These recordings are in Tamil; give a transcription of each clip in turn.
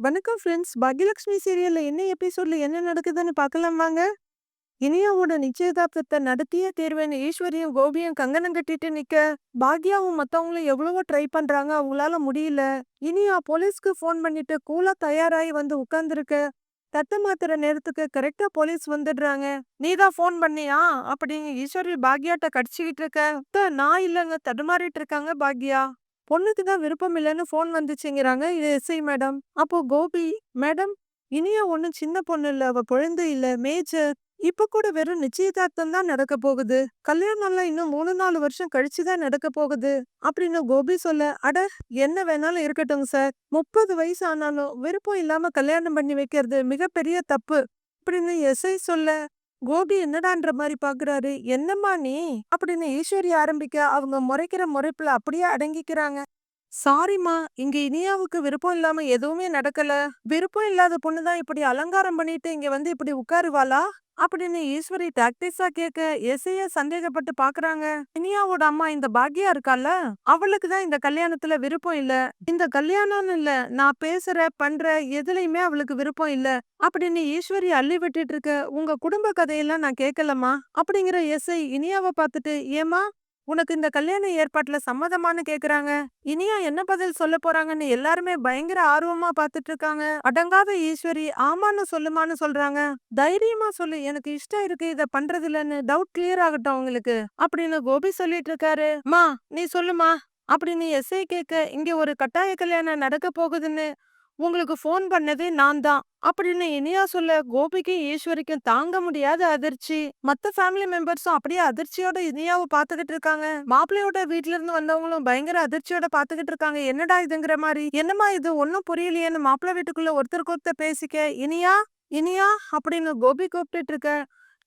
வணக்கம் ஃப்ரெண்ட்ஸ். பாக்யலட்சுமி சீரியல்ல என்ன எபிசோடில் என்ன நடக்குதுன்னு பார்க்கலாம் வாங்க. இனியாவோட நிச்சயதார்த்தத்தை நடத்தியே தேர்வேன்னு ஈஸ்வரியும், கோபியும் கங்கணம் கட்டிட்டு நிக்க, பாக்யாவும் மத்தவங்களும் எவ்வளவோ ட்ரை பண்றாங்க. அவங்களால முடியல. இனியா போலீஸ்க்கு ஃபோன் பண்ணிட்டு கூலா தயாராகி வந்து உட்கார்ந்திருக்க, தத்த மாத்துற நேரத்துக்கு கரெக்டா போலீஸ் வந்துடுறாங்க. "நீ தான் ஃபோன் பண்ணியா?" அப்படின்னு ஈஸ்வரி பாக்யாட்ட கடிச்சுக்கிட்டு இருக்க. "அத்த நான் இல்லங்க" தடுமாறிட்டு இருக்காங்க பாக்யா. பொண்ணுக்கு தான் விருப்பம் இல்லன்னு ஃபோன் வந்துச்சுங்கிறாங்க இது எஸ்ஐ மேடம். அப்போ கோபி, "மேடம், இனியா ஒண்ணும் சின்ன பொண்ணு இல்ல. அவ குழந்தை இல்லை மேஜர். இப்ப கூட வெறும் நிச்சயதார்த்தம் தான் நடக்க போகுது. கல்யாணம்லாம் இன்னும் 3, 4 வருஷம் கழிச்சு தான் நடக்க போகுது." அப்படின்னு கோபி சொல்ல, "அட என்ன வேணாலும் இருக்கட்டுங்க சார். 30 வயசு ஆனாலும் விருப்பம் இல்லாம கல்யாணம் பண்ணி வைக்கிறது மிகப்பெரிய தப்பு." அப்படின்னு எஸ்ஐ சொல்ல, கோபி என்னடான்ற மாதிரி பாக்குறாரு. "என்னம்மா நீ?" அப்படின்னு ஈஸ்வரி ஆரம்பிக்க, அவங்க முறைக்கிற முறைப்புல அப்படியே அடங்கிக்கிறாங்க. "சாரிம்மா, இங்க இனியாவுக்கு விருப்பம் இல்லாம எதுவுமே நடக்கல. விருப்பம் இல்லாத பொண்ணு தான் இப்படி அலங்காரம் பண்ணிட்டு இங்க வந்து இப்படி உட்காருவாளா?" அப்படின்னு ஈஸ்வரி டாக்டிஸா கேட்க, எசைய சந்தேகப்பட்டு பாக்குறாங்க. இனியாவோட அம்மா இந்த பாக்யா இருக்கால்ல, அவளுக்கு தான் இந்த கல்யாணத்துல விருப்பம் இல்ல. இந்த கல்யாணம்னு இல்ல, நான் பேசுற, பண்ற எதுலயுமே அவளுக்கு விருப்பம் இல்ல. அப்படின்னு ஈஸ்வரி அள்ளி விட்டுட்டு இருக்க, "உங்க குடும்ப கதையெல்லாம் நான் கேட்கலம்மா." அப்படிங்கிற எஸ்ஐ இனியாவ பார்த்துட்டு, "ஏம்மா, உனக்கு இந்த கல்யாண ஏற்பாட்டுல சம்மதமான்னு கேக்குறாங்க." இனியா என்ன பதில் சொல்லப் போறாங்கன்னு எல்லாருமே பயங்கர ஆர்வமா பார்த்துட்டு இருக்காங்க. அடங்காத ஈஸ்வரி, "ஆமான்னு சொல்லுமான்னு" சொல்றாங்க. "தைரியமா சொல்லு. எனக்கு இஷ்டம் இருக்கு இத பண்றதில்லன்னு. டவுட் கிளியர் ஆகட்டும் உங்களுக்கு." அப்படின்னு கோபி சொல்லிட்டு இருக்காரு. மா நீ சொல்லுமா." அப்படின்னு எஸ்ஐ கேட்க, "இங்க ஒரு கட்டாய கல்யாணம் நடக்க போகுதுன்னு உங்களுக்கு ஃபோன் பண்ணதே நான் தான்." அப்படின்னு இனியா சொல்ல, கோபிக்கும் ஈஸ்வரிக்கும் தாங்க முடியாத அதிர்ச்சி. மத்த ஃபேமிலி மெம்பர்ஸும் அப்படியே அதிர்ச்சியோட இனியாவை பார்த்துக்கிட்டு இருக்காங்க. மாப்பிள்ளையோட வீட்ல இருந்து வந்தவங்களும் பயங்கர அதிர்ச்சியோட பார்த்துக்கிட்டு இருக்காங்க. என்னடா இதுங்கிற மாதிரி "என்னம்மா இது ஒன்னும் புரியலையேன்னு" மாப்பிள்ளை வீட்டுக்குள்ள ஒருத்தருக்கு ஒருத்தர் பேசிக்க, "இனியா, இனியா" அப்படின்னு கோபி கூப்பிட்டு இருக்க,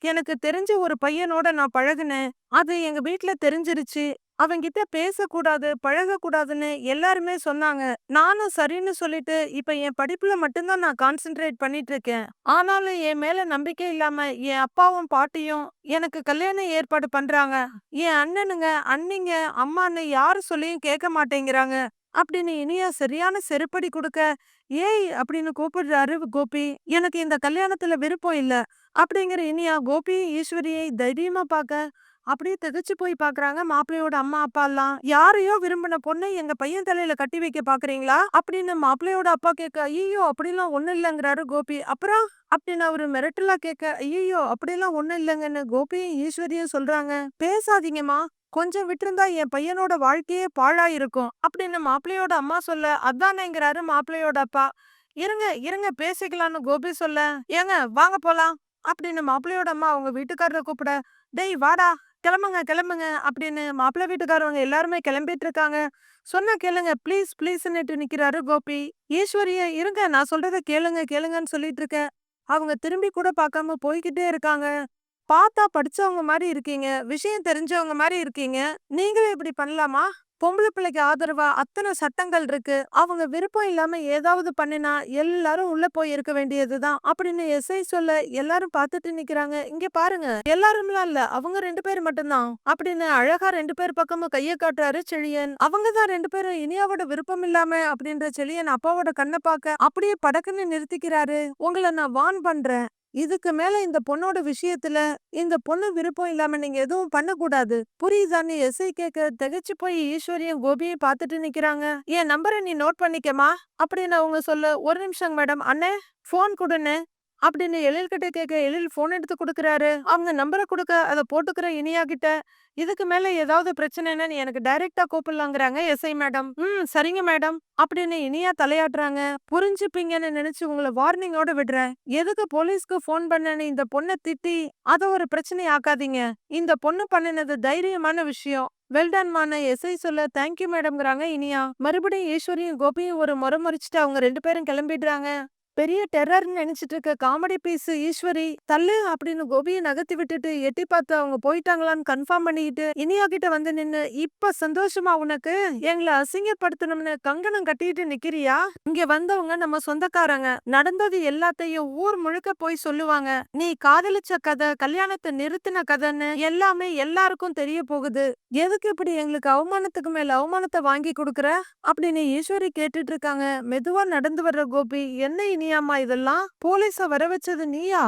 "எனக்கு தெரிஞ்ச ஒரு பையனோட நான் பழகுனேன். அது எங்க வீட்டுல தெரிஞ்சிருச்சு. அவங்கிட்ட பேசக்கூடாது, பழகக்கூடாதுன்னு எல்லாருமே சொன்னாங்க. நானும் சரின்னு சொல்லிட்டு, இப்ப என் படிப்புல மட்டும்தான் நான் கான்சென்ட்ரேட் பண்ணிட்டு இருக்கேன். ஆனாலும் என் மேல நம்பிக்கை இல்லாம என் அப்பாவும், பாட்டியும் எனக்கு கல்யாணம் ஏற்பாடு பண்றாங்க. என் அண்ணனுங்க, அண்ணிங்க, அம்மான்னு யாரு சொல்லியும் கேட்க மாட்டேங்கிறாங்க." அப்படின்னு இனியா சரியான செருப்படி கொடுக்க "ஏய்" அப்படின்னு கூப்பிடுறாரு கோபி. "எனக்கு இந்த கல்யாணத்துல விருப்பம் இல்ல." அப்படிங்கிற இனியா கோபியும், ஈஸ்வரியை தைரியமா பார்க்க, அப்படியே திகைச்சு போய் பார்க்கறாங்க மாப்பிள்ளையோட அம்மா, அப்பா எல்லாம் "யாரையோ விரும்பின பொண்ணை எங்க பையன் தலையில கட்டி வைக்க பாக்குறீங்களா அப்படின்னு மாப்பிள்ளையோட அப்பா கேட்க, ஐயோ அப்படிலாம் ஒண்ணு இல்லைங்கிறாரு கோபி. "அப்புறம்?" அப்படின்னு அவரு மிரட்டலா கேட்க, "ஐயய்யோ! அப்படிலாம் ஒண்ணு இல்லைங்கன்னு கோபியும், ஈஸ்வரியும் சொல்றாங்க. "பேசாதீங்கம்மா. கொஞ்சம் விட்டிருந்தா என் பையனோட வாழ்க்கையே பாழாயிருக்கும்." அப்படின்னு மாப்பிள்ளையோட அம்மா சொல்ல, "அதானேங்கிறாரு" மாப்பிள்ளையோட அப்பா. "இருங்க, இருங்க பேசிக்கலாம்னு" கோபி சொல்ல, "ஏங்க வாங்க போலாம்." அப்படின்னு மாப்பிள்ளையோட அம்மா அவங்க வீட்டுக்காரரை கூப்பிட, "டேய் வாடா, கிளம்புங்க, கிளம்புங்க." அப்படின்னு மாப்பிள்ளை வீட்டுக்காரவங்க எல்லாருமே கிளம்பிட்டு இருக்காங்க. "சொன்னா கேளுங்க ப்ளீஸ், ப்ளீஸ்ன்னுட்டு" நிக்கிறாரு கோபி. ஈஸ்வரியும், "இருங்க நான் சொல்றத கேளுங்க, கேளுங்கன்னு" சொல்லிட்டு இருக்க, அவங்க திரும்பி கூட பார்க்காம போய்கிட்டே இருக்காங்க. "பார்த்தா படிச்சவங்க மாதிரி இருக்கீங்க. விஷயம் தெரிஞ்சவங்க மாதிரி இருக்கீங்க. நீங்களும் இப்படி பண்ணலாமா? பொம்பளை பிள்ளைக்கு ஆதரவா அத்தனை சட்டங்கள் இருக்கு. அவங்க விருப்பம் இல்லாம ஏதாவது பண்ணினா எல்லாரும் உள்ள போய் இருக்க வேண்டியது தான்." அப்படின்னு எஸ்ஐ சொல்ல, எல்லாரும் பார்த்துட்டு நிக்கிறாங்க. "இங்க பாருங்க, எல்லாரும்லாம் இல்ல. அவங்க ரெண்டு பேர் மட்டும்தான் அப்படின்னு அழகா ரெண்டு பேர் பக்கமும் கையை காட்டுறாரு செழியன். அவங்க தான் ரெண்டு பேரும் இனியாவோட விருப்பம் இல்லாம அப்படின்ற செழியன் அப்பாவோட கண்ணை பார்க்க, அப்படியே படக்குன்னு நிறுத்திக்கிறாரு. உங்களை நான் வார்ன் பண்றேன். இதுக்கு மேல இந்த பொண்ணோட விஷயத்துல இந்த பொண்ணு விருப்பம் இல்லாம நீங்க எதுவும் பண்ணக்கூடாது. புரியுதான்னு?" எஸ்ஐ கேட்க, திகைச்சு போய் ஈஸ்வரியும், கோபியும் பாத்துட்டு நிக்கிறாங்க. "என் நம்பர நீ நோட் பண்ணிக்கம்மா." அப்படின்னு அவங்க சொல்ல, "ஒரு நிமிஷம் மேடம். அண்ணே, ஃபோன் கொடுன்னு அப்படின்னு எழில் கிட்ட கேட்க, எழில் ஃபோன் எடுத்து கொடுக்குறாரு அவங்க நம்பரை கொடுக்க அதை போட்டுக்கிற இனியா கிட்ட, "இதுக்கு மேல ஏதாவது பிரச்சனைன்னு நீ எனக்கு டைரக்டா கூப்பிடலாங்கிறாங்க எஸ்ஐ மேடம்." "ம், சரிங்க மேடம்." அப்படின்னு இனியா தலையாட்டுறாங்க. "புரிஞ்சுப்பீங்கன்னு நினைச்சு உங்களை வார்னிங்கோட விடுறேன். எதுக்கு போலீஸ்க்கு ஃபோன் பண்ணனு இந்த பொண்ணை திட்டி, அத ஒரு பிரச்சனை ஆக்காதீங்க. இந்த பொண்ணு பண்ணுனது தைரியமான விஷயம்." வெல்டன்மான எஸ்ஐ சொல்ல, "தேங்க் யூ மேடம்ங்கிறாங்க இனியா." மறுபடியும் ஈஸ்வரியும், கோபியும் ஒரு முறை முறைச்சுட்டு அவங்க ரெண்டு பேரும் கிளம்பிடுறாங்க. பெரிய டெரர்னு நினைச்சிட்டு இருக்க காமெடி பீஸ் ஈஸ்வரி தள்ளு அப்படின்னு கோபியை நகர்த்தி விட்டுட்டு எட்டி பார்த்து அவங்க போயிட்டாங்களான்னு கன்ஃபார்ம் பண்ணிக்கிட்டு இனியா கிட்ட வந்து நின்னு இப்ப சந்தோஷமா உனக்கு? எங்களை அசிங்கப்படுத்தணும்னு கங்கணம் கட்டிட்டு நிக்கிறியா? இங்க வந்தவங்க நம்ம சொந்தக்காரங்க. நடந்தது எல்லாத்தையும் ஊர் முழுக்க போய் சொல்லுவாங்க. நீ காதலிச்ச கதை கல்யாணத்தை நிறுத்தின கதைன்னு எல்லாமே எல்லாருக்கும் தெரிய போகுது. எதுக்கு இப்படி எங்களுக்கு அவமானத்துக்கு மேல அவமானத்தை வாங்கி கொடுக்குற? அப்படின்னு ஈஸ்வரி கேட்டுட்டு இருக்காங்க. மெதுவா நடந்து வர்ற கோபி என்ன இனியாமா இதெல்லாம்? போலீஸ வர வச்சது நீயா?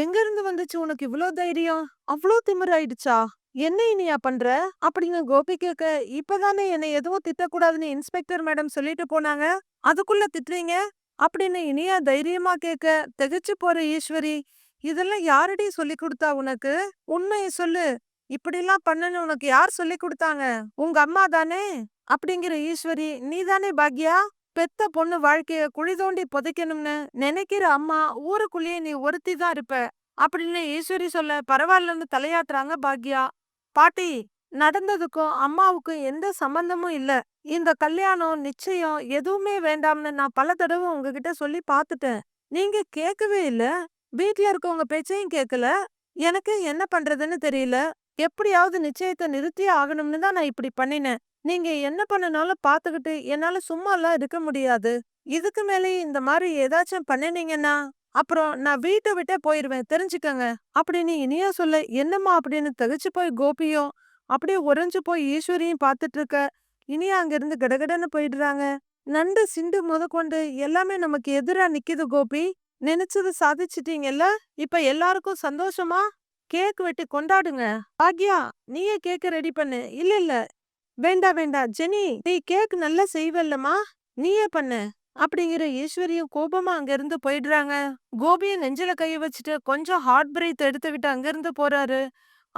எங்க இருந்து வந்துச்சு உனக்கு இவ்ளோ தைரியம்? அவ்ளோ திமிராயிடுச்சா? என்ன இனியா பண்ற? அப்படின்னு கோபி கேட்க இப்பதானே என்னை எதுவும் திட்டக்கூடாதுன்னு இன்ஸ்பெக்டர் மேடம் சொல்லிட்டு போனாங்க. அதுக்குள்ள திட்டுறீங்க? அப்படின்னு இனியா தைரியமா கேட்க திகைச்சு போற ஈஸ்வரி இதெல்லாம் யாரடி சொல்லி கொடுத்தா உனக்கு? உண்மையை சொல்லு. இப்படிலாம் பண்ணனு உனக்கு யார் சொல்லி கொடுத்தாங்க? உங்க அம்மா தானே? அப்படிங்கிற ஈஸ்வரி நீ தானே பாக்யா? பெத்த பொண்ணு வாழ்க்கைய குழி தோண்டி புதைக்கணும்னு நினைக்கிற அம்மா ஊருக்குள்ளேயே நீ ஒருத்தி தான் இருப்ப அப்படின்னு ஈஸ்வரி சொல்ல பரவாயில்லன்னு தலையாட்டுறாங்க பாக்யா. பாட்டி நடந்ததுக்கும் அம்மாவுக்கும் எந்த சம்பந்தமும் இல்ல. இந்த கல்யாணம் நிச்சயம் எதுவுமே வேண்டாம்னு நான் பல தடவை உங்ககிட்ட சொல்லி பார்த்துட்டேன் நீங்க கேட்கவே இல்ல. வீட்ல இருக்கவங்க பேச்சையும் கேட்கல. எனக்கு என்ன பண்றதுன்னு தெரியல. எப்படியாவது நிச்சயத்தை நிறுத்தியே ஆகணும்னு தான் நான் இப்படி பண்ணினேன். நீங்க என்ன பண்ணனாலும் பாத்துக்கிட்டு என்னால சும்மாலாம் இருக்க முடியாது. இதுக்கு மேலேயும் இந்த மாதிரி ஏதாச்சும் பண்ணினீங்கன்னா அப்புறம் நான் வீட்டை விட்டே போயிருவேன். தெரிஞ்சுக்கங்க. அப்படின்னு இனியா சொல்ல என்னம்மா அப்படின்னு தகச்சு போய் கோபியும் அப்படியே உறைஞ்சு போய் ஈஸ்வரியும் பார்த்துட்டு இருக்க இனியா அங்கிருந்து கடகடன்னு போயிடுறாங்க. நண்டு சிண்டு முதற்கொண்டு எல்லாமே நமக்கு எதிரா நிக்குது கோபி. நினைச்சது சாதிச்சிட்டீங்கல்ல? இப்ப எல்லாருக்கும் சந்தோஷமா? கேக் வெட்டி கொண்டாடுங்க. ஆக்யா நீயே கேக்க ரெடி பண்ணு. இல்ல இல்ல. வேண்டா வேண்டா. ஜெனி நீ கேக் நல்லா செய்வல்லம்மா. நீயே பண்ணு. அப்படிங்கிற ஈஸ்வரியும் கோபமா அங்க இருந்து போயிடுறாங்க. கோபிய நெஞ்சில கைய வச்சுட்டு கொஞ்சம் ஹார்ட் பிரேத் எடுத்து அங்க இருந்து போறாரு.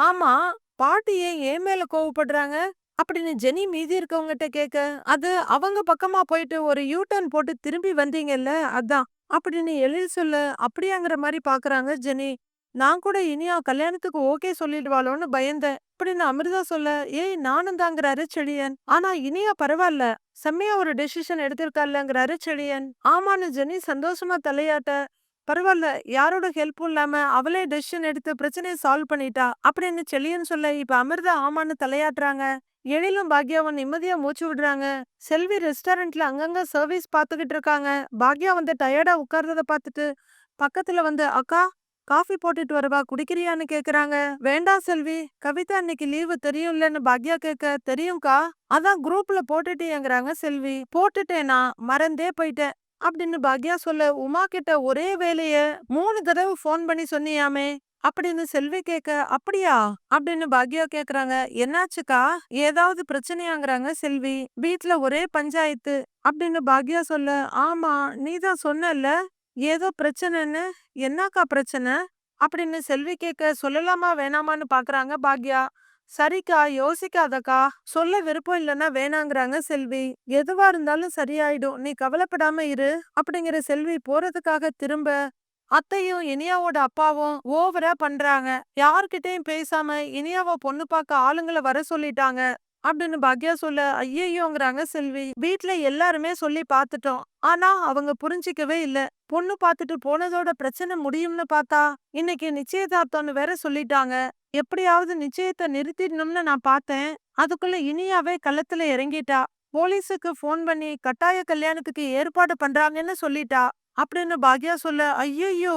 ஆமா பாட்டி ஏன் ஏன் மேல கோவப்படுறாங்க? அப்படின்னு ஜெனி மீதி இருக்கவங்ககிட்ட கேட்க அது அவங்க பக்கமா போயிட்டு ஒரு யூ டர்ன் போட்டு திரும்பி வந்தீங்கல்ல அதான். அப்படின்னு எழுதி சொல்ல அப்படியாங்கிற மாதிரி பாக்குறாங்க ஜெனி. நான் கூட இனியா கல்யாணத்துக்கு ஓகே சொல்லிடுவாளோன்னு பயந்தேன். அப்படின்னு அமிர்தா சொல்ல ஏய் நானும் தாங்கிறாரு செழியன். ஆனா இனியா பரவாயில்ல செம்மையா ஒரு டெசிஷன் எடுத்திருக்காருங்கிறாரு செழியன். ஆமான்னு ஜெனி சந்தோஷமா தலையாட்ட பரவாயில்ல யாரோட ஹெல்ப்பும் இல்லாம அவளே டெசிஷன் எடுத்து பிரச்சனையை சால்வ் பண்ணிட்டா? அப்படின்னு செழியன் சொல்ல இப்ப அமிர்தா ஆமான்னு தலையாட்டுறாங்க. எழிலும் பாக்யாவும் நிம்மதியா மூச்சு விடுறாங்க. செல்வி ரெஸ்டாரண்ட்ல அங்கங்க சர்வீஸ் பாத்துக்கிட்டு இருக்காங்க. பாக்யா வந்து டயர்டா உட்கார்றத பார்த்துட்டு பக்கத்துல வந்து அக்கா காஃபி போட்டுட்டு வரவா? குடிக்கிறியான்னு கேக்குறாங்க. வேண்டாம் செல்வி கவிதா இன்னைக்கு லீவு தெரியும்லன்னு பாக்யா கேட்க தெரியும்க்கா? அதான் குரூப்ல போட்டுட்டேங்கிறாங்க செல்வி. போட்டுட்டேனா? மறந்தே போயிட்டேன். அப்படின்னு பாக்யா சொல்ல உமா கிட்ட ஒரே வேலைய மூணு தடவை ஃபோன் பண்ணி சொன்னியாமே? அப்படின்னு செல்வி கேட்க அப்படியா? அப்படின்னு பாக்யா கேக்குறாங்க என்னாச்சுக்கா? ஏதாவது பிரச்சனையாங்கிறாங்க செல்வி. வீட்ல ஒரே பஞ்சாயத்து. அப்படின்னு பாக்யா சொல்ல ஆமா நீதான் சொன்னல ஏதோ பிரச்சனைன்னு என்னக்கா பிரச்சனை? அப்படின்னு செல்வி கேட்க சொல்லலாமா வேணாமான்னு பாக்குறாங்க பாக்யா. சரிக்கா யோசிக்காதக்கா. சொல்ல விருப்பம் இல்லைன்னா வேணாங்கிறாங்க செல்வி. எதுவா இருந்தாலும் சரியாயிடும். நீ கவலைப்படாம இரு. அப்படிங்கிற செல்வி போறதுக்காக திரும்ப அத்தையும் இனியாவோட அப்பாவும் ஓவரா பண்றாங்க. யார்கிட்டயும் பேசாம இனியாவை பொண்ணு பார்க்க ஆளுங்களை வர சொல்லிட்டாங்க. அப்படின்னு பாக்யா சொல்ல ஐயையோங்கிறாங்க செல்வி. வீட்ல எல்லாருமே சொல்லி பார்த்துட்டோம் ஆனா அவங்க புரிஞ்சிக்கவே இல்ல. பொண்ணு பார்த்துட்டு போனதோட பிரச்சனை முடியும்னு பார்த்தா இன்னைக்கு நிச்சயதார்த்தம்னு வேற சொல்லிட்டாங்க. எப்படியாவது நிச்சயத்தை நிறுத்திடணும்னு நான் பார்த்தேன் அதுக்குள்ள இனியாவே களத்துல இறங்கிட்டா. போலீஸுக்கு போன் பண்ணி கட்டாய கல்யாணத்துக்கு ஏற்பாடு பண்றாங்கன்னு சொல்லிட்டா. அப்படின்னு பாக்யா சொல்ல ஐயையோ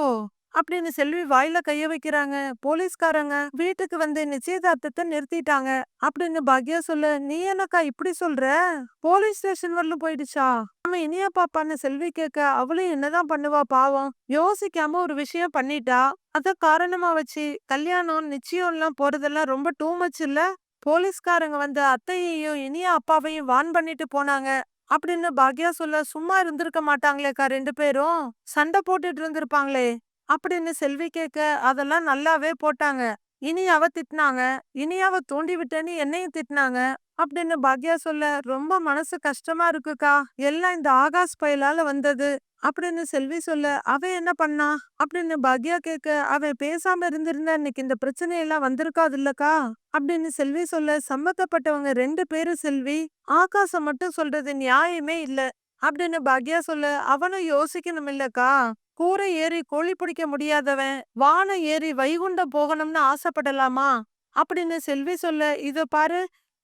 அப்படின்னு செல்வி வாயில கைய வைக்கிறாங்க. போலீஸ்காரங்க வீட்டுக்கு வந்து நிச்சயதார்த்தத்தை நிறுத்திட்டாங்க. அப்படின்னு பாக்யா சொல்ல நீ என்னக்கா இப்படி சொல்ற? போலீஸ் ஸ்டேஷன் வரலும் போயிடுச்சா? நம்ம இனியா பாப்பான்னு செல்வி கேட்க அவளும் என்னதான் பண்ணுவா பாவம். யோசிக்காம ஒரு விஷயம் பண்ணிட்டா? அத காரணமா வச்சு கல்யாணம் நிச்சயம் எல்லாம் போறதெல்லாம் ரொம்ப டூ மச் இல்ல? போலீஸ்காரங்க வந்து அத்தையையும் இனியா அப்பாவையும் வான் பண்ணிட்டு போனாங்க. அப்படின்னு பாக்யா சொல்ல சும்மா இருந்திருக்க மாட்டாங்களேக்கா ரெண்டு பேரும். சண்டை போட்டுட்டு இருந்திருப்பாங்களே. அப்படின்னு செல்வி கேட்க அதெல்லாம் நல்லாவே போட்டாங்க. இனியாவ திட்டினாங்க. இனியாவ தூண்டி விட்டேன்னு என்னையும் திட்டினாங்க. அப்படின்னு பாக்யா சொல்ல ரொம்ப மனசு கஷ்டமா இருக்குக்கா. எல்லாம் இந்த ஆகாஷ் பயலால வந்தது. அப்படின்னு செல்வி சொல்ல அவ என்ன பண்ணா? அப்படின்னு பாக்யா கேட்க அவன் பேசாம இருந்திருந்தா இன்னைக்கு இந்த பிரச்சனை எல்லாம் வந்திருக்காது இல்லக்கா அப்படின்னு செல்வி சொல்ல சம்மந்தப்பட்டவங்க ரெண்டு பேரும் செல்வி ஆகாசம் மட்டும் சொல்றது நியாயமே இல்ல. அப்படின்னு பாக்யா சொல்ல அவனும் யோசிக்கணும் இல்லக்கா கூரை ஏறி கோழி பிடிக்க முடியாதவன் வானம் ஏறி வைகுண்டம் போகணும்னு ஆசைப்படலாமா? அப்படின்னு செல்வி சொல்ல இத பாரு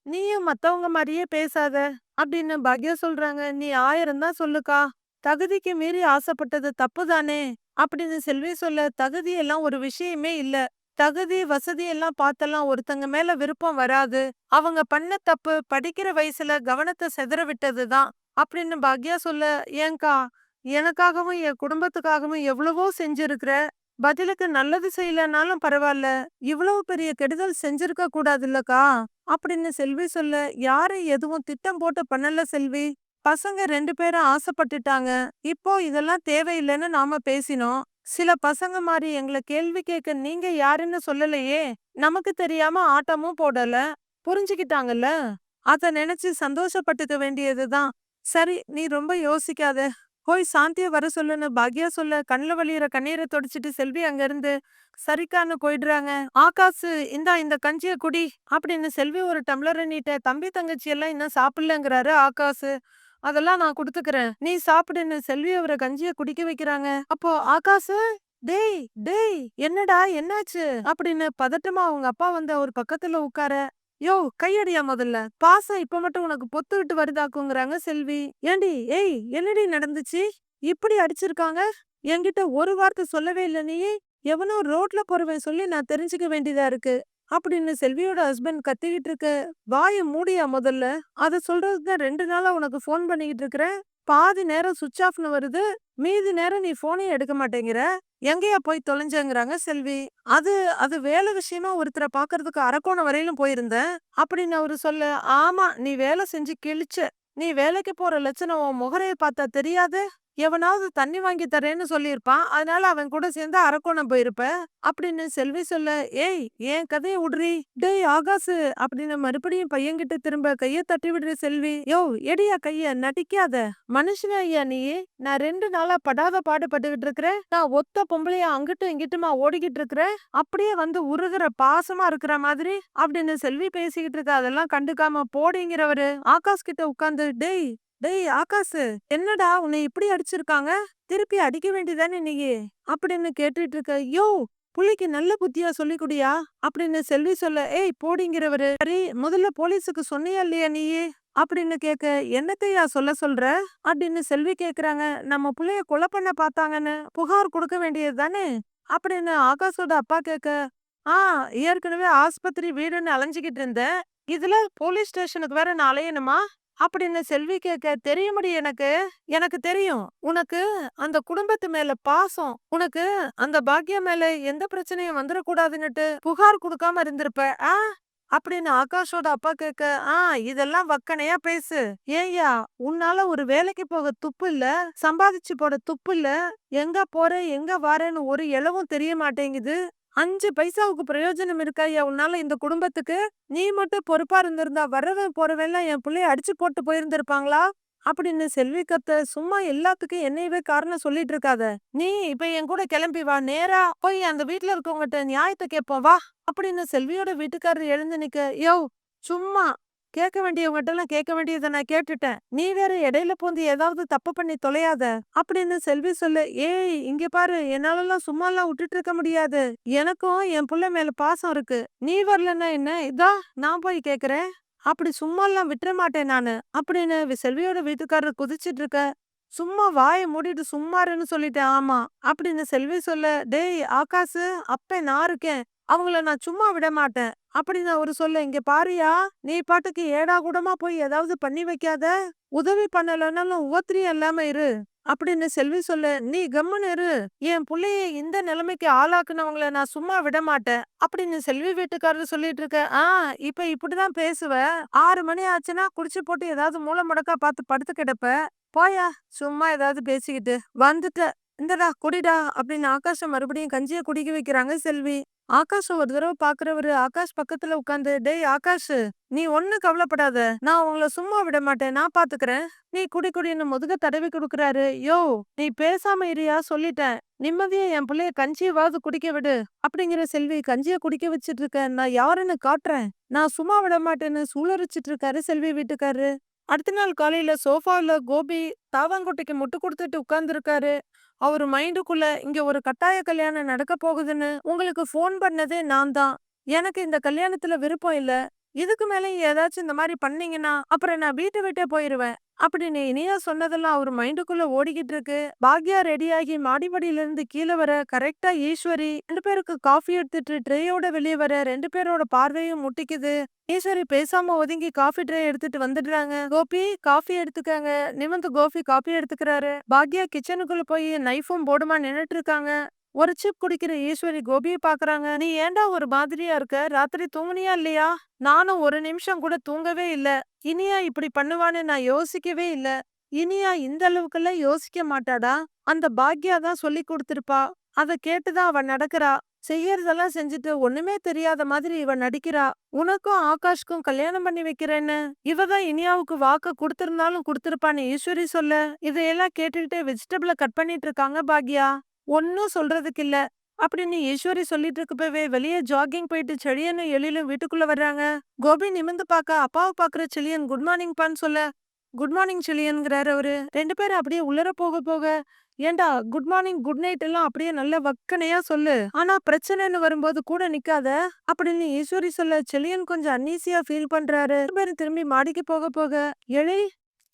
நீயும் மத்தவங்க மாதிரியே பேசாத அப்படின்னு பாக்யா சொல்றாங்க. நீ ஆயிரம் தான் சொல்லுக்கா. தகுதிக்கு மீறி ஆசைப்பட்டது தப்பு தானே அப்படின்னு செல்வி சொல்ல தகுதி எல்லாம் ஒரு விஷயமே இல்ல. தகுதி வசதி எல்லாம் பார்த்தெல்லாம் ஒருத்தங்க மேல விருப்பம் வராது. அவங்க பண்ண தப்பு படிக்கிற வயசுல கவனத்தை செதற விட்டதுதான் அப்படின்னு பாக்யா சொல்ல ஏங்கா எனக்காகவும் என் குடும்பத்துக்காகவும் எவ்வளவோ செஞ்சிருக்கிற. பதிலுக்கு நல்லது செய்யலனாலும் பரவாயில்ல இவ்வளவு பெரிய கெடுதல் செஞ்சிருக்க கூடாது இல்லக்கா அப்படின்னு செல்வி சொல்ல யாரும் எதுவும் திட்டம் போட்டு பண்ணல செல்வி. பசங்க ரெண்டு பேரும் ஆசைப்பட்டுட்டாங்க. இப்போ இதெல்லாம் தேவையில்லைன்னு நாம பேசினோம். சில பசங்க மாதிரி எங்களை கேள்வி கேட்க நீங்க யாருன்னு சொல்லலையே. நமக்கு தெரியாம ஆட்டமும் போடல. புரிஞ்சுக்கிட்டாங்கல்ல? அத நினைச்சு சந்தோஷப்பட்டுக்க வேண்டியதுதான். சரி நீ ரொம்ப யோசிக்காத. ஹோய் சாந்திய வர சொல்லுன்னு பாக்யா சொல்ல கண்ணில் வழியிற கண்ணீரை தொடச்சிட்டு செல்வி அங்கேருந்து சரிக்கான்னு போயிடுறாங்க. ஆகாசு இந்தா இந்த கஞ்சியை குடி அப்படின்னு செல்வி ஒரு டம்ளரை நீட்ட தம்பி தங்கச்சி எல்லாம் இன்னும் சாப்பிடலங்கிறாரு ஆகாசு. அதெல்லாம் நான் கொடுத்துக்கிறேன். நீ சாப்பிடுன்னு செல்வி அவரை கஞ்சியை குடிக்க வைக்கிறாங்க. அப்போ ஆகாசு டேய் டேய் என்னடா என்னாச்சு? அப்படின்னு பதட்டமா அவங்க அப்பா வந்து அவர் பக்கத்துல உட்கார யோ கையடியா முதல்ல. பாசம் இப்ப மட்டும் உனக்கு பொத்து விட்டு வருதாக்குங்கிறாங்க செல்வி. ஏண்டி? ஏய் என்னடி நடந்துச்சு? இப்படி அடிச்சிருக்காங்க? என்கிட்ட ஒரு வார்த்தை சொல்லவே இல்ல நீ எவனோ ரோட்ல போறவன் சொல்லி நான் தெரிஞ்சுக்க வேண்டியதா இருக்கு. அப்படின்னு செல்வியோட ஹஸ்பண்ட் கத்திக்கிட்டு இருக்க வாயை மூடியா முதல்ல? அத சொல்றதுக்கு தான் ரெண்டு நாளா உனக்கு ஃபோன் பண்ணிக்கிட்டு இருக்கிறேன். பாதி நேரம் சுவிட்ச் ஆஃப்னு வருது. மீதி நேரம் நீ ஃபோனையும் எடுக்க மாட்டேங்கிற. எங்கேயா போய் தொலைஞ்சங்கிறாங்க செல்வி. அது அது வேலை விஷயமா ஒருத்தரை பாக்குறதுக்கு அரக்கோணம் வரையிலும் போயிருந்தேன். அப்படின்னு அவரு சொல்ல ஆமா நீ வேலை செஞ்சு கிழிச்ச. நீ வேலைக்கு போற லட்சணம் உன் முகரைய பார்த்தா தெரியாது? எவனாவது தண்ணி வாங்கி தரேன்னு சொல்லியிருப்பான். அதனால அவன் கூட சேர்ந்து அரக்கோணம் போயிருப்ப. அப்படின்னு செல்வி சொல்ல ஏய் ஏன் கதையை விடுறி? டேய் ஆகாசு! அப்படின்னு மறுபடியும் பையன்கிட்ட திரும்ப கைய தட்டி விடுற செல்வி யோ எடியா கைய நடிக்காத. மனுஷன ஐயா நீ? நான் ரெண்டு நாளா படாத பாடுபட்டுக்கிட்டு இருக்கிறேன். நான் ஒத்த பொம்பளையா அங்கிட்டும் இங்கிட்டுமா ஓடிக்கிட்டு இருக்கிறேன். அப்படியே வந்து உருகுற பாசமா இருக்கிற மாதிரி அப்படின்னு செல்வி பேசிக்கிட்டு இருக்க. அதெல்லாம் கண்டுக்காம போடிங்கிறவரு. ஆகாஷ் கிட்ட உட்காந்து டேய் டேய் ஆகாசு என்னடா உன்னை இப்படி அடிச்சிருக்காங்க? திருப்பி அடிக்க வேண்டியதானே நீ அப்படின்னு கேட்டுட்டு இருக்க யோ புள்ளிக்கு நல்ல புத்தியா சொல்லி குடியா அப்படின்னு செல்வி சொல்ல ஏய் போடிங்கிறவரு சரி முதல்ல போலீஸுக்கு சொன்னியா இல்லையா நீயே? அப்படின்னு கேக்க என்னத்தையா சொல்ல சொல்ற? அப்படின்னு செல்வி கேக்குறாங்க நம்ம புள்ளைய கொலை பண்ண பார்த்தாங்கன்னு புகார் கொடுக்க வேண்டியது தானே அப்படின்னு ஆகாஷோட அப்பா கேக்க ஆ ஏற்கனவே ஆஸ்பத்திரி வீடுன்னு அலைஞ்சுக்கிட்டு இருந்தேன். இதுல போலீஸ் ஸ்டேஷனுக்கு வேற நான் அலையணுமா அப்படின்னு செல்வி கேட்க தெரியுமடி எனக்கு? எனக்கு தெரியும். உனக்கு அந்த குடும்பத்து மேல பாசம் உனக்கு அந்த பாக்கியம் மேல எந்த பிரச்சனையும் வந்துடக்கூடாதுன்னுட்டு புகார் கொடுக்காம இருந்திருப்ப ஆ? அப்படின்னு ஆகாஷோட அப்பா கேட்க ஆ இதெல்லாம் வக்கனையா பேசு. ஏய்யா உன்னால ஒரு வேலைக்கு போக துப்பு இல்ல சம்பாதிச்சு போட துப்பு இல்ல எங்க போற எங்க வாரேன்னு ஒரு இளவும் தெரிய மாட்டேங்குது. அஞ்சு பைசாவுக்கு பிரயோஜனம் இருக்கா? ஐயா உன்னால இந்த குடும்பத்துக்கு நீ மட்டும் பொறுப்பா இருந்திருந்தா வரவன் போறவெல்லாம் என் பிள்ளைய அடிச்சு போட்டு போயிருந்திருப்பாங்களா? அப்படின்னு செல்வி கத்த சும்மா எல்லாத்துக்கும் என்னையவே காரணம் சொல்லிட்டு இருக்காத. நீ இப்ப என் கூட கிளம்பி வா நேரா போய் அந்த வீட்டுல இருக்கவங்ககிட்ட நியாயத்தை கேட்போம் வா அப்படின்னு செல்வியோட வீட்டுக்காரர் எழுந்து நிக்க யோ சும்மா கேட்க வேண்டியவங்கட்டெல்லாம் கேட்க வேண்டியதை நான் கேட்டுட்டேன். நீ வேற இடையில போந்து ஏதாவது தப்பு பண்ணி தொலையாத? அப்படின்னு செல்வி சொல்லு ஏய் இங்க பாரு என்னாலலாம் சும்மா எல்லாம் விட்டுட்டு இருக்க முடியாது. எனக்கும் என் புள்ள மேல பாசம் இருக்கு. நீ வரலன்னா என்ன? இதா நான் போய் கேக்குறேன் அப்படி சும்மா எல்லாம் விட்டுற மாட்டேன் நானு அப்படின்னு செல்வியோட வீட்டுக்காரர் குதிச்சிட்டு இருக்க சும்மா வாயை மூடிட்டு சும்மாருன்னு சொல்லிட்டேன் ஆமா அப்படின்னு செல்வி சொல்ல டேய் ஆகாசு அப்ப நான் இருக்கேன். அவங்கள நான் சும்மா விட மாட்டேன். அப்படின்னு அவரு சொல்ல இங்க பாரியா நீ பாட்டுக்கு ஏடா கூடமா போய் ஏதாவது பண்ணி வைக்காத. உதவி பண்ணலன்னாலும் உபத்திரியம் இல்லாம இரு. அப்படின்னு செல்வி சொல்ல நீ கம்முன்னு இரு. என் புள்ளைய இந்த நிலைமைக்கு ஆளாக்குனவங்கள நான் சும்மா விட மாட்டேன். அப்படின்னு செல்வி வீட்டுக்காரர் சொல்லிட்டு இருக்க ஆ இப்ப இப்படிதான் பேசுவ. ஆறு மணி ஆச்சுன்னா குடிச்சு போட்டு ஏதாவது மூளை முடக்கா பார்த்து படுத்து கிடப்ப. போயா சும்மா ஏதாவது பேசிக்கிட்டு. வந்துட்ட. இந்தடா குடிடா அப்படின்னு ஆகாஷம் மறுபடியும் கஞ்சிய குடிக்க வைக்கிறாங்க செல்வி. ஆகாஷ் ஒரு தடவை பாக்குறவரு ஆகாஷ் பக்கத்துல உட்காந்து டேய் ஆகாஷ் நீ ஒண்ணு கவலைப்படாத. நான் உங்களை சும்மா விட மாட்டேன். நான் பாத்துக்கிறேன். நீ குடி குடின்னு முதுக தடவி கொடுக்கறாரு. யோ நீ பேசாம இரியா சொல்லிட்டேன். நிம்மதியா என் பிள்ளைய கஞ்சியவாவது குடிக்க விடு. அப்படிங்கிற செல்வி கஞ்சிய குடிக்க வச்சிட்டு இருக்க நான் யாருன்னு காட்டுறேன். நான் சும்மா விட மாட்டேன்னு சூழரிச்சிட்டு இருக்காரு செல்வி வீட்டுக்காரு. அடுத்த நாள் காலையில சோஃபால கோபி தாவாங்கொட்டைக்கு முட்டு கொடுத்துட்டு உட்கார்ந்துருக்காரு. அவரு மைண்டுக்குள்ள இங்க ஒரு கட்டாய கல்யாணம் நடக்க போகுதுன்னு உங்களுக்கு ஃபோன் பண்ணதே நான் தான். எனக்கு இந்த கல்யாணத்துல விருப்பம் இல்ல. இதுக்கு மேல ஏதாச்சும் இந்த மாதிரி பண்ணீங்கன்னா அப்புறம் நான் வீட்டை விட்டே போயிருவேன். அப்படின்னு இனியா சொன்னதெல்லாம் அவர் மைண்டுக்குள்ள ஓடிக்கிட்டு இருக்கு பாக்யா ரெடியாகி மாடிப்படியில இருந்து கீழே வர கரெக்டா ஈஸ்வரி ரெண்டு பேருக்கு காஃபி எடுத்துட்டு ட்ரேயோட வெளியே வர ரெண்டு பேரோட பார்வையும் முட்டிக்குது. ஈஸ்வரி பேசாம ஒதுங்கி காஃபி ட்ரே எடுத்துட்டு வந்துடுறாங்க. கோபி காஃபி எடுத்துக்காங்க. நிமிந்து கோபி காஃபி எடுத்துக்கிறாரு. பாக்யா கிச்சனுக்குள்ள போய் நைஃபும் போடுமா நின்னுட்டு இருக்காங்க. ஒரு சிப் குடிக்கிற ஈஸ்வரி கோபியை பாக்குறாங்க. நீ ஏன்டா ஒரு மாதிரியா இருக்க? ராத்திரி தூங்குனியா இல்லையா? நானும் ஒரு நிமிஷம் கூட தூங்கவே இல்ல. இனியா இப்படி பண்ணுவான்னு நான் யோசிக்கவே இல்ல. இனியா இந்த அளவுக்கெல்லாம் யோசிக்க மாட்டாடா. அந்த பாக்யா தான் சொல்லி கொடுத்திருப்பா. அத கேட்டுதான் அவ நடக்கிறா. செய்யறதெல்லாம் செஞ்சுட்டு ஒண்ணுமே தெரியாத மாதிரி இவ நடிக்கிறா. உனக்கும் ஆகாஷ்க்கும் கல்யாணம் பண்ணி வைக்கிறேன்னு. இவதான் இனியாவுக்கு வாக்க கொடுத்திருந்தாலும் கொடுத்திருப்பான்னு ஈஸ்வரி சொல்ல. இதையெல்லாம் கேட்டுக்கிட்டே வெஜிடபிள கட் பண்ணிட்டு இருக்காங்க பாக்யா. ஒன்னும் சொல்றதுக்கு இல்ல. அப்படின்னு ஈஸ்வரி சொல்லிட்டு இருக்கப்பவே வெளியே ஜாகிங் போயிட்டு செழியனும் எழிலும் வீட்டுக்குள்ள வர்றாங்க. கோபி நிமிந்து பார்க்க அப்பாவை பாக்குற செழியன் குட் மார்னிங் பான்னு சொல்ல. குட் மார்னிங் செழியன்கிறாரு அவரு. ரெண்டு பேரும் அப்படியே உள்ளர போக போக ஏண்டா குட் மார்னிங் குட் நைட் எல்லாம் அப்படியே நல்ல வக்கனையா சொல்லு. ஆனா பிரச்சனைன்னு வரும்போது கூட நிக்காத? அப்படின்னு ஈஸ்வரி சொல்ல செழியன் கொஞ்சம் அன்னீசியா ஃபீல் பண்றாரு. ரெண்டு பேரும் திரும்பி மாடிக்கு போக போக எழி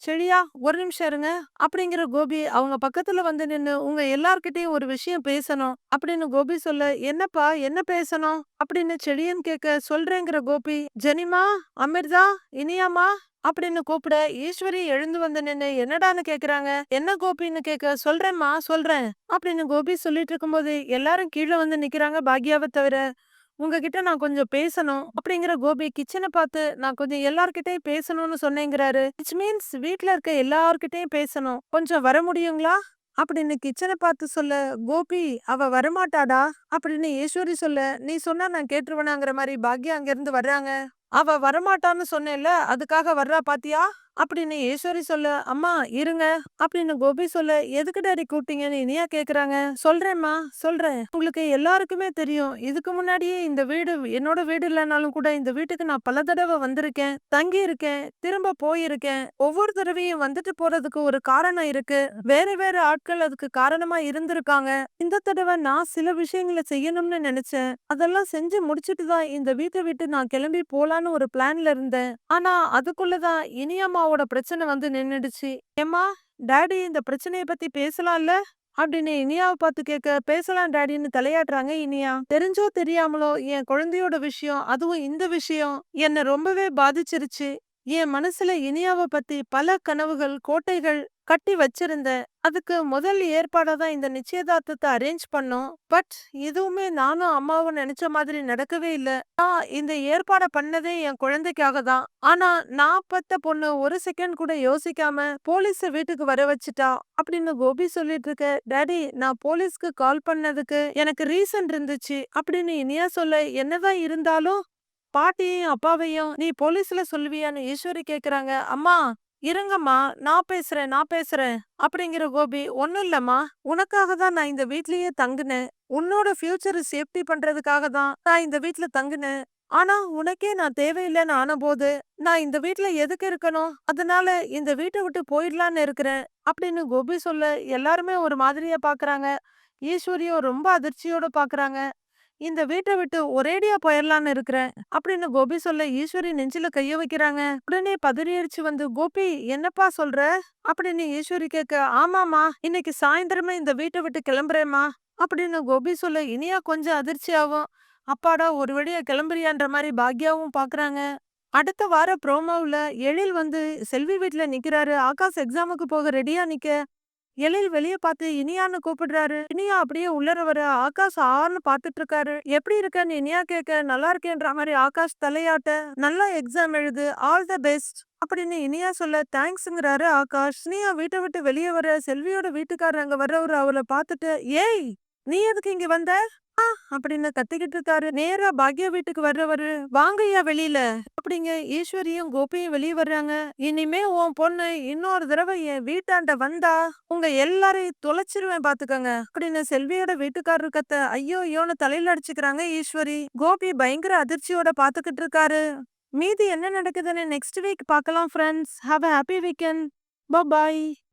செழியா ஒரு நிமிஷம் இருங்க. அப்படிங்கிற கோபி அவங்க பக்கத்துல வந்து நின்னு உங்க எல்லார்கிட்டயும் ஒரு விஷயம் பேசணும். அப்படின்னு கோபி சொல்ல என்னப்பா என்ன பேசணும்? அப்படின்னு செழியன் கேட்க சொல்றேங்கிற கோபி ஜெனிமா அமிர்தா இனியாமா அப்படின்னு கூப்பிட ஈஸ்வரி எழுந்து வந்து நின்னு என்னடான்னு கேக்குறாங்க? என்ன கோபின்னு கேட்க சொல்றேம்மா சொல்றேன். அப்படின்னு கோபி சொல்லிட்டு இருக்கும்போது எல்லாரும் கீழே வந்து நிக்கிறாங்க பாக்யாவை தவிர உங்ககிட்ட நான் கொஞ்சம் பேசணும் அப்படிங்கிற கோபி கிச்சனை பார்த்து நான் கொஞ்சம் எல்லார்கிட்டயும் பேசணும்னு சொன்னேங்கிறாரு. இட்ஸ் மீன்ஸ் வீட்ல இருக்க எல்லார்கிட்டயும் பேசணும். கொஞ்சம் வர முடியுங்களா? அப்படின்னு கிச்சனை பார்த்து சொல்ல கோபி அவ வரமாட்டாடா. அப்படின்னு ஈஸ்வரி சொல்ல நீ சொன்னா நான் கேட்டுருவேனாங்கிற மாதிரி பாக்யா அங்கிருந்து வர்றாங்க. அவ வரமாட்டான்னு சொன்னேன்ல அதுக்காக வர்றா பாத்தியா? அப்படின்னு ஈஸ்வரி சொல்ல அம்மா இருங்க அப்படின்னு கோபி சொல்ல எதுக்கு டாடி கூப்பிட்டீங்கன்னு இனியா கேக்குறாங்க. சொல்றேம்மா சொல்றேன். உங்களுக்கு எல்லாருக்குமே தெரியும். இதுக்கு முன்னாடியே இந்த வீடு என்னோட வீடு இல்லைனாலும் கூட இந்த வீட்டுக்கு நான் பல தடவை வந்திருக்கேன். தங்கி இருக்கேன் திரும்ப போயிருக்கேன். ஒவ்வொரு தடவையும் வந்துட்டு போறதுக்கு ஒரு காரணம் இருக்கு. வேற வேற ஆட்கள் அதுக்கு காரணமா இருந்திருக்காங்க. இந்த தடவை நான் சில விஷயங்களை செய்யணும்னு நினைச்சேன். அதெல்லாம் செஞ்சு முடிச்சுட்டு தான் இந்த வீட்டை விட்டு நான் கிளம்பி போலான்னு ஒரு பிளான்ல இருந்தேன். ஆனா அதுக்குள்ளதான் அம்மாவோட பிரச்சனை வந்து நின்னுடுச்சு. ஏம்மா டாடி இந்த பிரச்சனையை பத்தி பேசலாம்ல? அப்படின்னு இனியாவை பார்த்து கேட்க பேசலாம் டாடின்னு தலையாடுறாங்க இனியா. தெரிஞ்சோ தெரியாமலோ என் குழந்தையோட விஷயம் அதுவும் இந்த விஷயம் என்ன ரொம்பவே பாதிச்சிருச்சு. என் மனசுல இனியாவ பத்தி பல கனவுகள் கோட்டைகள் கட்டி வச்சிருந்தேன். அதுக்கு முதல் ஏற்பாடா தான் இந்த நிச்சயதார்த்தத்தை அரேஞ்ச் பண்ணோம். பட் எதுவுமே நானும் அம்மாவும் நினைச்ச மாதிரி நடக்கவே இல்ல. நான் இந்த ஏற்பாடை பண்ணதே என் குழந்தைக்காக தான். ஆனா நான் பத்த பொண்ணு ஒரு செகண்ட் கூட யோசிக்காம போலீஸ வீட்டுக்கு வர வச்சுட்டா அப்படின்னு கோபி சொல்லிட்டு இருக்க டேடி நான் போலீஸ்க்கு கால் பண்ணதுக்கு எனக்கு ரீசன் இருந்துச்சு அப்படின்னு இனியா சொல்ல என்னதான் இருந்தாலும் பாட்டியையும் அப்பாவையும் நீ போலீஸ்ல சொல்லுவியான்னு ஈஸ்வரி கேக்குறாங்க. அம்மா இருங்கம்மா நான் பேசுறேன் நான் பேசுறேன் அப்படிங்கிற கோபி ஒன்னும் இல்லம்மா உனக்காக தான் நான் இந்த வீட்லயே தங்குனேன். உன்னோட ஃபியூச்சரை சேஃப்டி பண்றதுக்காக தான் நான் இந்த வீட்ல தங்குனேன். ஆனா உனக்கே நான் தேவையில்லைன்னு ஆன போது நான் இந்த வீட்ல எதுக்கு இருக்கணும்? அதனால இந்த வீட்டை விட்டு போயிடலான்னு இருக்கிறேன் அப்படின்னு கோபி சொல்ல எல்லாருமே ஒரு மாதிரியா பாக்குறாங்க. ஈஸ்வரியும் ரொம்ப அதிர்ச்சியோட பாக்குறாங்க. இந்த வீட்டை விட்டு ஒரேடியா போயிடலான்னு இருக்கிறேன் அப்படின்னு கோபி சொல்ல ஈஸ்வரி நெஞ்சில கைய வைக்கிறாங்க. உடனே பதறியடிச்சு வந்து கோபி என்னப்பா சொல்ற? அப்படின்னு ஈஸ்வரி கேட்க ஆமாமா இன்னைக்கு சாயந்தரமே இந்த வீட்டை விட்டு கிளம்புறேம்மா அப்படின்னு கோபி சொல்ல இனியா கொஞ்சம் அதிர்ச்சி ஆகும். அப்பாடா ஒரு வழியா கிளம்புறியான்ற மாதிரி பாக்யாவும் பாக்குறாங்க. அடுத்த வார ப்ரோமோவுல எழில் வந்து செல்வி வீட்ல நிக்கிறாரு. ஆகாஷ் எக்ஸாமுக்கு போக ரெடியா நிக்க. எழில் வெளியே பார்த்து இனியான்னு கூப்பிடுறாரு. இனியா அப்படியே உள்ளர வர ஆகாஷ் ஆர்னு பார்த்துட்டு இருக்காரு எப்படி இருக்கன்னு இனியா கேட்க நல்லா இருக்கேன்ற மாதிரி ஆகாஷ் தலையாட்ட நல்லா எக்ஸாம் எழுது ஆல் த பெஸ்ட் அப்படின்னு இனியா சொல்ல தேங்க்ஸ்ங்கிறாரு ஆகாஷ். இனியா வீட்டை விட்டு வெளியே வர செல்வியோட வீட்டுக்காரர் அங்க வர்றவர் அவளை பார்த்துட்டு ஏய் நீ எதுக்கு இங்க வந்த? அப்படின்னு கத்திக்கிட்டு இருக்காரு. நேரா பாக்யா வீட்டுக்கு வர்றவரு வாங்கய்யா வெளியில. அப்படிங்க. ஈஸ்வரியும் கோபியும் வெளியே வர்றாங்க. இனிமே உன் பொண்ணு இன்னொரு தடவை என் வீட்டாண்ட வந்தா உங்க எல்லாரையும் தொலைச்சிருவேன் பாத்துக்கோங்க அப்படின்னு செல்வியோட வீட்டுக்காரரு கத்த ஐயோ ஐயோன்னு தலையில அடிச்சுக்கிறாங்க ஈஸ்வரி. கோபி பயங்கர அதிர்ச்சியோட பாத்துக்கிட்டு இருக்காரு. மீதி என்ன நடக்குதுன்னு நெக்ஸ்ட் வீக் பார்க்கலாம் friends have a happy weekend bye